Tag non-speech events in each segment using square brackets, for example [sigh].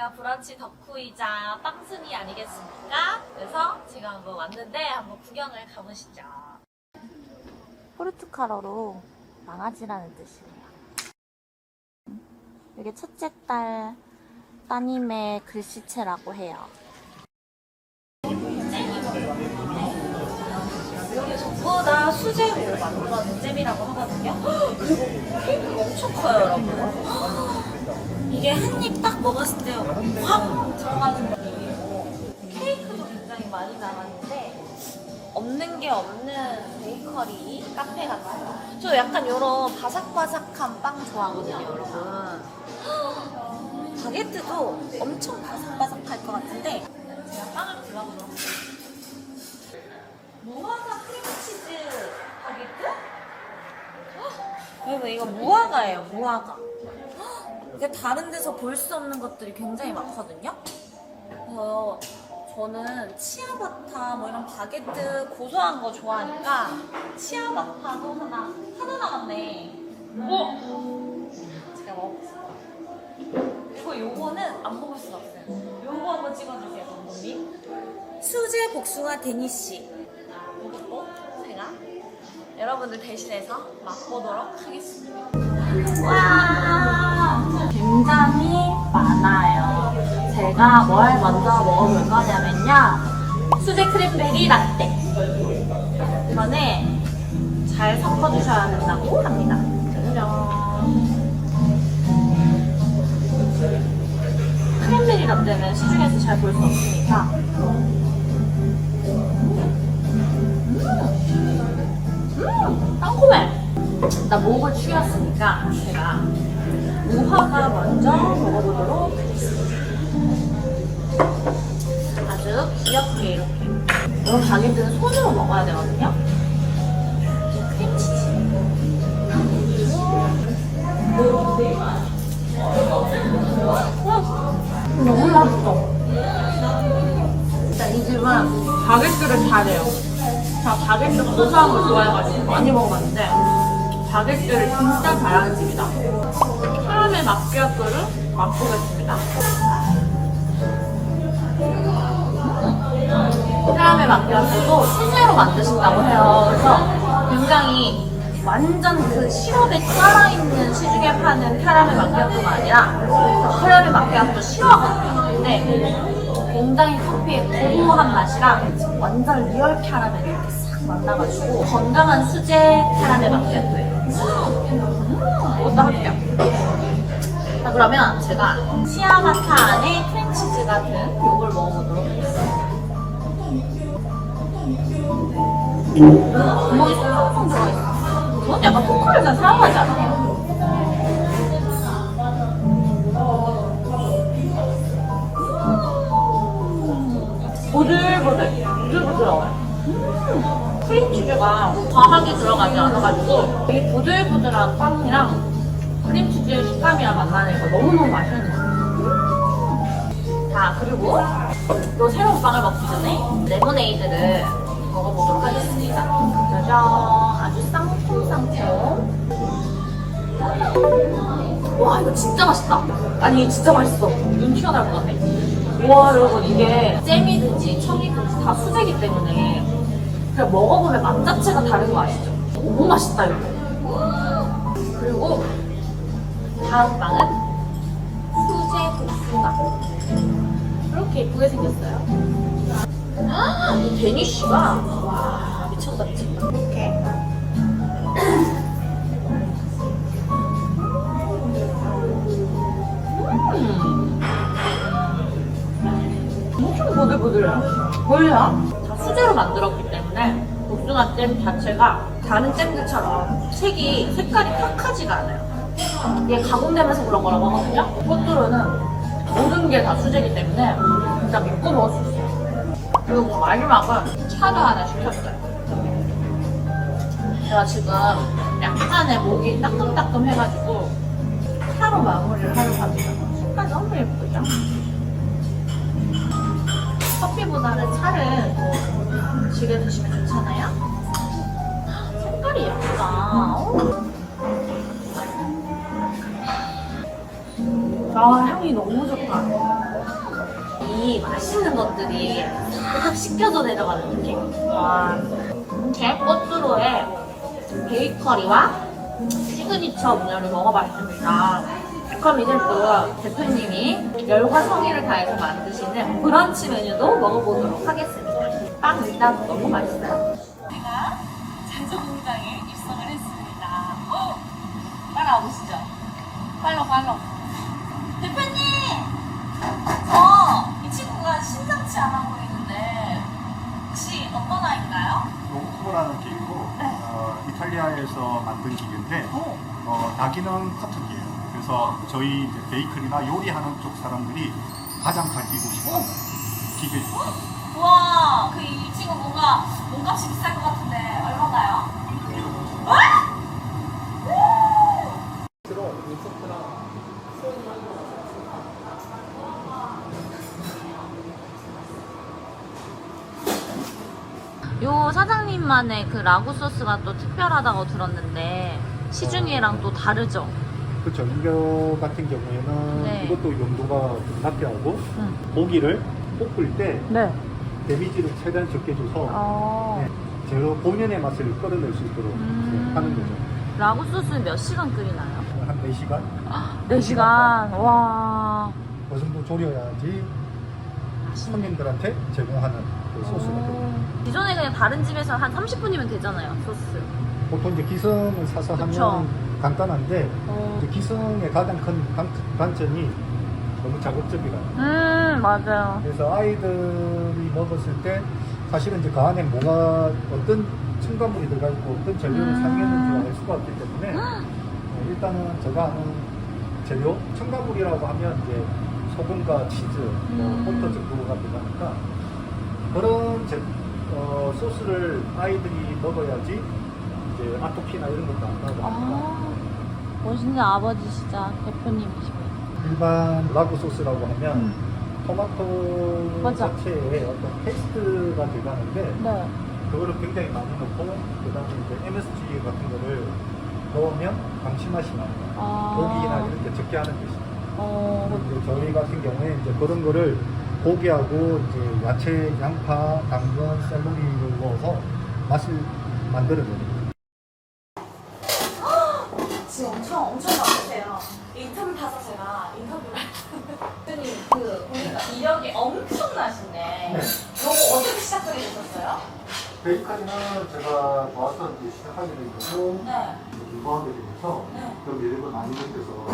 제가 브런치 덕후이자 빵순이 아니겠습니까? 그래서 제가 한번 왔는데 한번 구경을 가보시죠. 포르투갈어로 망아지라는 뜻이에요. 이게 첫째 딸 따님의 글씨체라고 해요. 전부 다 수제로 만들어진 잼이라고 하거든요. 그리고 케이크가 엄청 커요, 여러분. 이게 한 입 딱 먹었을 때 확 들어가는 느낌이고 케이크도 굉장히 많이 나왔는데 없는 게 없는 베이커리 카페 같아요. 저 약간 이런 바삭바삭한 빵 좋아하거든요, 여러분. 바게트도 엄청 바삭바삭할 것 같은데 제가 빵을 골라보도록 할게요. 무화과 크림치즈 바게트? 헉, 여러분 이거 무화과예요, 무화과. 다른 데서 볼 수 없는 것들이 굉장히 많거든요. 그래서 저는 치아바타 뭐 이런 바게트 고소한 거 좋아하니까 치아바타도 하나 하나 남았네. 어? 제가 먹어봤어요. 그리고 요거는 안 먹을 수가 없어요. 요거 한번 찍어주세요, 감독님. 수제 복숭아 데니쉬. 이것도 제가 여러분들 대신해서 맛보도록 하겠습니다. 와! 제가 뭘 먼저 먹어볼 거냐면요. 수제 크림베리 라떼. 이번에 잘 섞어주셔야 된다고 합니다. 짜잔. 크랜베리 라떼는 시중에서 잘 볼 수 없으니까 음, 땅콩해 나 목을 축였으니까 제가 무화과 먼저 먹어보도록 귀엽게 이렇게 이런 바게트는 손으로 먹어야 되거든요 크림치즈 너무 맛있어. 일단 이 집은 바게트를 잘해요. 제가 바게트 고소한 걸 좋아해가지고 많이 먹어봤는데 바게트를 진짜 잘하는 집이다. 사람의 마피아토를 맛보겠습니다. 사람의 마피아토도 실제로 만드신다고 해요. 그래서 굉장히 완전 그 시럽에 살아있는 시중에 파는 카라멜 마키아토가 아니라 카라멜 마키아토 싫어하거든요. 근데 굉장히 커피의 고소한 맛이랑 완전 리얼 카라멜이 이렇게 싹 만나가지고 건강한 수제 카라멜 마키아토예요. 음, 이것도 할게요. 자, 그러면 제가 시아마타 안에 크림치즈 같은 요걸 먹어보도록 하겠습니다. 구멍이 송송송 들어있어. 저는 약간 포크를 잘 사용하지 않아요. 보들보들, 보들보들해요. 음, 크림치즈가 과하게 들어가지 않아가지고 이 보들보들한 빵이랑 크림치즈의 식감이랑 만나니까 너무너무 맛있는 것 같아요. 자, 그리고 또 새로운 빵을 먹기 전에 레모네이드를 먹어보도록 하겠습니다. 짜잔! 아주 쌍통쌍통. 와, 이거 진짜 맛있다. 아니, 진짜 맛있어. 눈 튀어나올 것 같아. 와, 여러분, 이게 잼이든지 청이든지 다 수제기 때문에 그냥 먹어보면 맛 자체가 다른 거 아시죠? 너무 맛있다, 이거. 그리고 다음 빵은 수제 복숭아. 이렇게 예쁘게 생겼어요. 아, 이 데니쉬가 와 미쳤다 미쳤다. 이렇게. 음. 엄청 보들보들해요. 보여요? 다 수제로 만들었기 때문에 복숭아 잼 자체가 다른 잼들처럼 색이 색깔이 탁하지가 않아요. 이게 가공되면서 그런 거라고 하거든요. 포트로는 모든 게 다 수제이기 때문에 진짜 믿고 먹을 수 있어요. 그리고 마지막은 차도 하나 시켰어요. 제가 지금 약간의 목이 따끔따끔 해가지고 차로 마무리를 하려고 합니다. 색깔 너무 예쁘죠? 커피보다는 차를 또 즐겨 드시면 좋잖아요? 색깔이 예쁘다. 아, 향이 너무 좋다. 맛있는 것들이 싹 씻겨져 내려가는 느낌. 와. 제 꽃두로에 베이커리와 시그니처 음료를 먹어봤습니다. 그럼 이제 또 대표님이 열과 성의를 다해서 만드시는 브런치 메뉴도 먹어보도록 하겠습니다. 빵 일단 너무 맛있어요. 제가 자주공장에 입성을 했습니다. 어? 따라오시죠. 팔로 팔로. 대표님! 저 이 친구가 심상치 않아 보이는데 혹시 어떤 아이인가요? 로코라는 기계고 어, 이탈리아에서 만든 기계인데 오. 어, 다기능 커튼기예요. 그래서 저희 이제 베이커리나 요리하는 쪽 사람들이 가장 가지고 싶어하는 기계죠. 우와, 그 이 친구 뭔가 몸값이 비쌀 것 같은데 얼마나요? 요 사장님만의 그 라구 소스가 또 특별하다고 들었는데 시중이랑 또 다르죠? 그렇죠. 이거 같은 경우에는 네. 이것도 용도가 좀 낮게 하고 응. 고기를 볶을 때 네. 데미지를 최대한 적게 줘서 어. 네, 제로 본연의 맛을 끌어낼 수 있도록 음. 네, 하는 거죠. 라구 소스는 몇 시간 끓이나요? 한 4시간? 4시간. 와. 그 정도 졸여야지 손님들한테 제공하는 그 소스가 돼요. 기존에 그냥 다른 집에서 한 30분이면 되잖아요, 소스. 보통 이제 기성을 사서 그쵸. 하면 간단한데 어. 이제 기성의 가장 큰 단, 단점이 너무 자극적이라. 음, 맞아요. 그래서 아이들이 먹었을 때 사실은 이제 그 안에 뭐가 어떤 첨가물이 들어가 있고 어떤 재료를 음. 사용했는지 알 수가 없기 때문에 어, 일단은 제가 아는 재료 첨가물이라고 하면 이제 소금과 치즈, 뭐 음. 버터 정도가 들어가니까 그런 제, 어, 소스를 아이들이 먹어야지 이제 아토피나 이런 것도 안 나고 하니까 아, 멋있는 아버지시자, 대표님이시고. 일반 라구 소스라고 하면 음. 토마토 맞아. 자체에 어떤 페이스트가 들어가는데 네. 그거를 굉장히 많이 넣고 그다음에 이제 MSG 같은 거를 넣으면 감칠맛이 나요. 아. 고기나 이런 게 적게 하는 것이. 어, 저희 같은 경우에 이제 그런 거를 고기하고 이제 야채, 양파, 당근, 샐러리를 넣어서 맛을 만들어내요. 지금 엄청, 엄청 많으세요. 인터뷰 봐서 제가 인터뷰를. 대표님, 그, 보니까 이력이 엄청나신데, 요거 어떻게 시작하게 되셨어요? 베이커리는 제가 도와서 이제 시작하게 된 거고 네. 공부하게 되면서 네. 그 매력을 많이 느껴서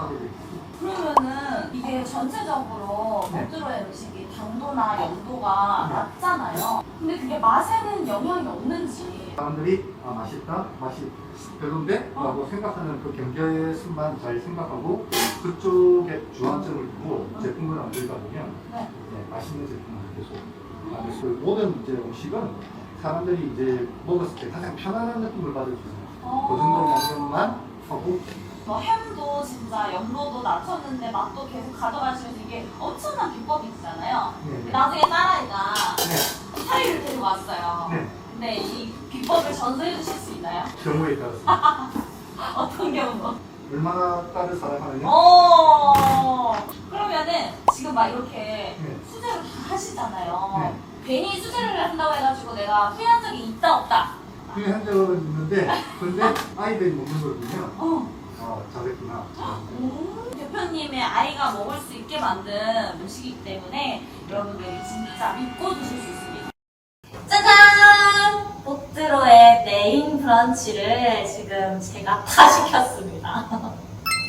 하게 됐고 그러면은 이게 전체적으로 네. 먹들어의 음식이 당도나 염도가 네. 낮잖아요. 근데 그게 맛에는 영향이 없는지. 사람들이 아 맛있다, 맛이 별론데? 어. 라고 생각하는 그 경계의 순만 잘 생각하고 그쪽에 주안점을 두고 제품을 만들다 보면 네. 이제 맛있는 제품을 계속 만들 수 있고 모든 이제 음식은 사람들이 이제 먹었을 때 가장 편안한 느낌을 받을 수 있어요. 어. 그 정도 양념만 하고 뭐 햄도 진짜 염도도 낮췄는데 맛도 계속 가져가시면서 이게 엄청난 비법이 있잖아요. 네. 나중에 딸아이가 네. 사이를 데리고 왔어요. 네. 근데 이 비법을 전수해 주실 수 있나요? [laughs] 경우에 따라서 [laughs] 어떤 경우? 얼마나 딸을 사랑하느냐 어. 그러면은 지금 막 이렇게 네. 수제를 다 하시잖아요. 네. 괜히 수제를 한다고 해가지고 내가 후회한 적이 있다 없다. 그게 한 적은 있는데 근데 [laughs] 아이들이 먹는 걸 보면 어. 아 잘했구나 음, 대표님의 아이가 먹을 수 있게 만든 음식이기 때문에 여러분들이 진짜 믿고 드실 수 있습니다. 짜잔! 복드로의 메인 브런치를 지금 제가 [laughs] 다 시켰습니다.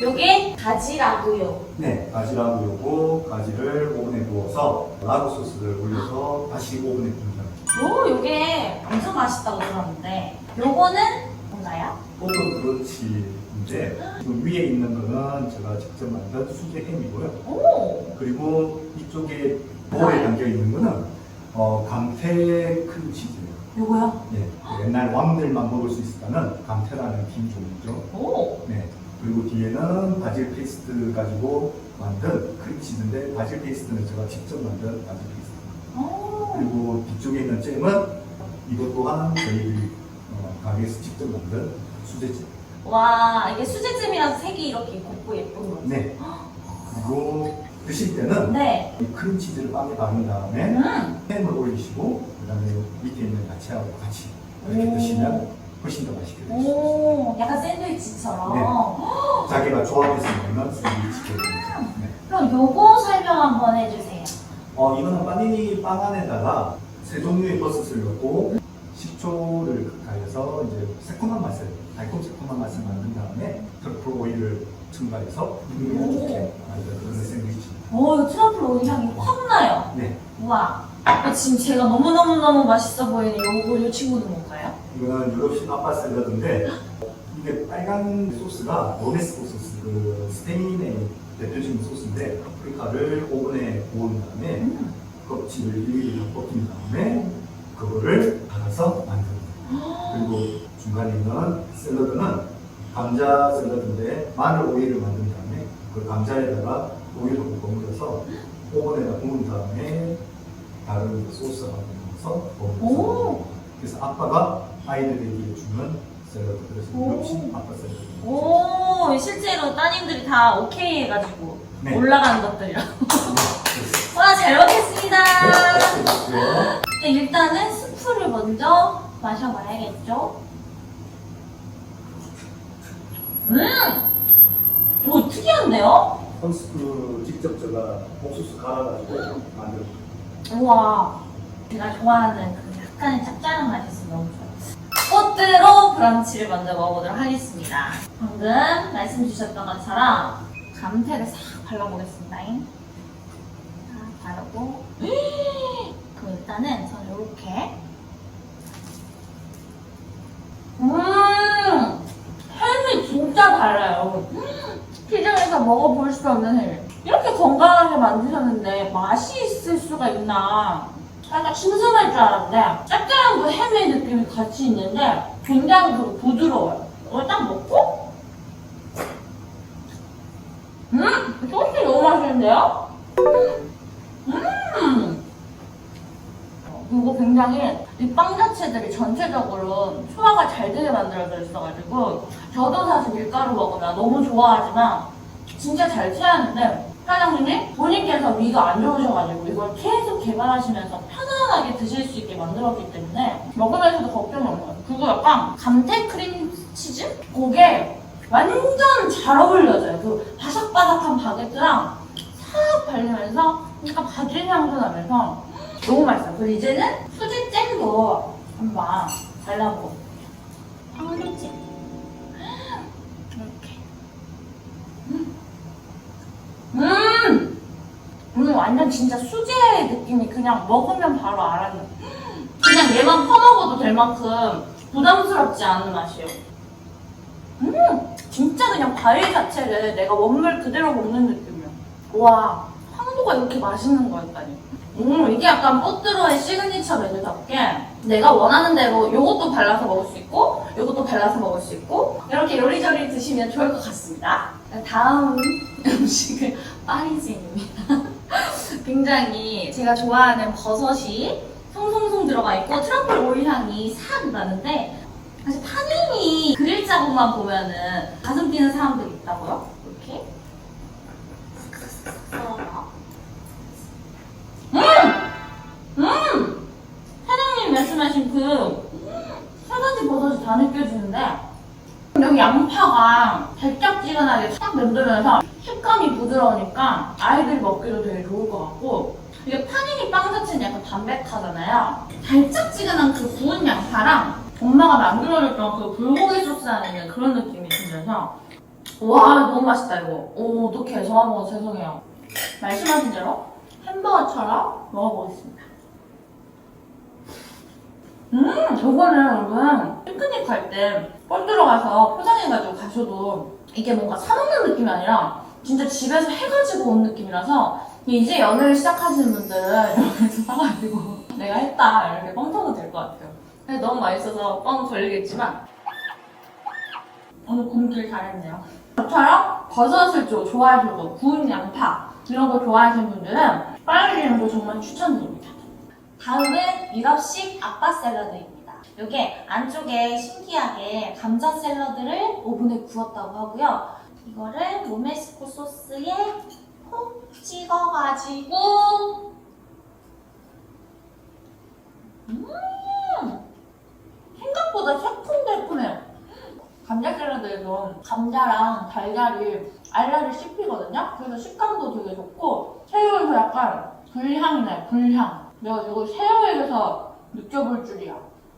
요게 가지라구요. 네, 가지라고 요고 가지를 오븐에 구워서 라구 소스를 올려서 다시 오븐에 굽니다. 오, 요게 엄청 맛있다고 들었는데 요거는 뭔가요? 포도 브런치 인데 그 위에 있는 거는 제가 직접 만든 수제 햄이고요. 오! 그리고 이쪽에 볼에 담겨 있는 거는 어, 감태 크림치즈예요. 요거요? 네, 옛날 왕들만 먹을 수 있었다는 감태라는 긴 종류죠. 오! 네. 그리고 뒤에는 바질 페이스트 가지고 만든 크림치즈인데 바질 페이스트는 제가 직접 만든 바질 페이스트. 오! 그리고 뒤쪽에 있는 잼은 이것 또한 저희 어, 가게에서 직접 만든 수제잼. 와, 이게 수제잼이라서 색이 이렇게 곱고 예쁜 거지. 네. 그리고 드실 때는 네. 이 크림치즈를 빵에 바른 다음에 음. 햄을 올리시고 그다음에 밑에 있는 야채하고 같이 이렇게 오. 드시면 훨씬 더 맛있게 드실 수 있어요. 오, 약간 샌드위치처럼. 네. 자기가 좋아해서 먹는 샌드위치 케이크입니다. 네. 그럼 요거 설명 한번 해주세요. 어, 이거는 파니니 빵 안에다가 세 종류의 버섯을 넣고 식초를 가해서 이제 새콤한 맛을, 달콤 새콤한 맛을 만든 다음에 트러플 오일을 첨가해서 풍미를 좋게 만든 그런 샌드위치입니다. 오, 이거 트러플 오일 향이 확 나요. 네. 우와. 아, 지금 제가 너무너무너무 맛있어 보이는 요거, 요 친구는 뭔가요? 이거는 유럽식 아빠 샐러드인데 이게 빨간 소스가 로네스 소스, 그 스페인의 대표적인 소스인데 파프리카를 오븐에 구운 다음에 음. 껍질을 일일이 벗긴 다음에 그거를 갈아서 만듭니다. 그리고 중간에 있는 샐러드는 감자 샐러드인데 마늘 오일을 만든 다음에 그 감자에다가 오일을 버무려서 오븐에다 구운 다음에 다른 그 소스와 넣어서 오. 버무려서 그래서 아빠가 아이들에게 주는 샐러드 그래서 오. 유럽식 아빠 샐러드 오, 실제로 따님들이 다 오케이 해가지고 네. 올라가는 것들이라고. 네, 와, 잘 먹겠습니다. 네, 일단은 스프를 먼저 마셔봐야겠죠? 음! 오, 특이한데요? 선수 직접 제가 옥수수 갈아가지고 만든 우와. 제가 좋아하는 그 약간의 짭짤한 맛이 있어서 너무 좋아요. 꽃대로 브런치를 먼저 먹어보도록 하겠습니다. 방금 말씀 주셨던 것처럼 감태를 싹 발라보겠습니다. 싹 바르고. 그럼 일단은 저는 이렇게. 음! 진짜 달라요. 시장에서 먹어볼 수 없는 햄. 이렇게 건강하게 만드셨는데 맛이 있을 수가 있나. 살짝 슴슴할 줄 알았는데 짭짤한 그 햄의 느낌이 같이 있는데 굉장히 그 부드러워요. 이걸 딱 먹고 음! 소스 너무 맛있는데요? 음! 그리고 굉장히 이빵 자체들이 전체적으로 소화가 잘 되게 만들어져 있어가지고 저도 사실 밀가루 먹으면 너무 좋아하지만 진짜 잘 체하는데 사장님이 본인께서 위가 안 좋으셔가지고 이걸 계속 개발하시면서 편안하게 드실 수 있게 만들었기 때문에 먹으면서도 걱정이 없는 거예요. 그리고 약간 감태 크림 치즈? 그게 완전 잘 어울려져요. 그 바삭바삭한 바게트랑 싹 발리면서 약간 바질 향도 나면서 너무 맛있어요. 그리고 이제는 잼도 한번 발라보고 황리잼 이렇게 음! 음, 완전 진짜 수제 느낌이 그냥 먹으면 바로 알았는. 그냥 얘만 퍼먹어도 될 만큼 부담스럽지 않은 맛이에요. 음! 진짜 그냥 과일 자체를 내가 원물 그대로 먹는 느낌이야. 와, 황도가 이렇게 맛있는 거였다니. 음, 이게 약간 뽀뜨로의 시그니처 메뉴답게 내가 원하는 대로 이것도 발라서 먹을 수 있고 이것도 발라서 먹을 수 있고 이렇게 요리조리 드시면 좋을 것 같습니다. 다음 [laughs] 음식은 파리지입니다. [laughs] 굉장히 제가 좋아하는 버섯이 송송송 들어가 있고 트러플 오일 향이 싹 나는데 사실 파니니 그릴 자국만 보면은 가슴 뛰는 사람들이 있다고요? 그세 가지 버섯이 다 느껴지는데 여기 양파가 달짝지근하게 싹 맴돌면서 식감이 부드러우니까 아이들이 먹기도 되게 좋을 것 같고 이게 파니니 빵 자체는 약간 담백하잖아요. 달짝지근한 그 구운 양파랑 엄마가 만들어줬던 그 불고기 소스 안에 있는 그런 느낌이 들면서 와 너무 맛있다 이거. 오 어떡해. 먹어 죄송해요. 말씀하신 대로 햄버거처럼 먹어보겠습니다 음, 저거는 여러분 피크닉 갈 때 뻘 들어가서 포장해가지고 가셔도 이게 뭔가 사먹는 느낌이 아니라 진짜 집에서 해가지고 온 느낌이라서 이제 연애를 시작하시는 분들은 이렇게 사가지고 [laughs] 내가 했다 이렇게 뻥 터도 될 것 같아요. 근데 너무 맛있어서 뻥 걸리겠지만 오늘 곰길 잘했네요. 저처럼 버섯을 좀 좋아하시고 구운 양파 이런 거 좋아하시는 분들은 빨리림도 정말 추천드립니다. 다음은 유럽식 아빠 샐러드입니다. 이게 안쪽에 신기하게 감자 샐러드를 오븐에 구웠다고 하고요. 이거를 로메스코 소스에 콕 찍어가지고 음 생각보다 새콤달콤해요. 감자 샐러드에도 감자랑 달걀이 알알이 씹히거든요. 그래서 식감도 되게 좋고 새우에서 약간 불향이 나요. 불향. 내가 이거 새우에서 느껴볼 줄이야.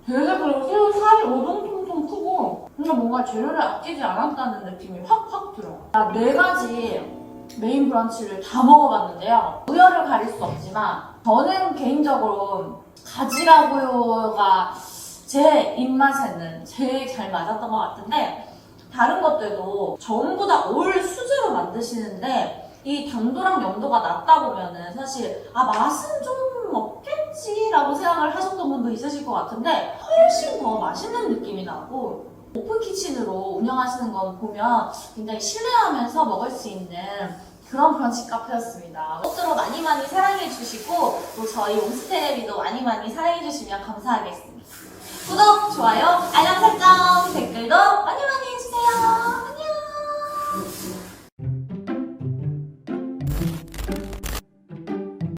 되게 그리고 새우 살이 오동통통 크고 근데 뭔가 재료를 아끼지 않았다는 느낌이 확확 들어. 나네 가지 메인 브런치를 다 먹어봤는데요. 우열을 가릴 수 없지만 저는 개인적으로 가지라고요가 제 입맛에는 제일 잘 맞았던 것 같은데 다른 것들도 전부 다 올 수제로 만드시는데 이 당도랑 염도가 낮다 보면은 사실 아 맛은 좀 없겠지라고 생각을 하셨던 분도 있으실 것 같은데 훨씬 더 맛있는 느낌이 나고 오픈 키친으로 운영하시는 건 보면 굉장히 신뢰하면서 먹을 수 있는 그런 브런치 카페였습니다. 꽃으로 많이 많이 사랑해 주시고 또 저희 홈스테이도 많이 많이 사랑해 주시면 감사하겠습니다. 구독, 좋아요, 알람 설정, 댓글도 많이 많이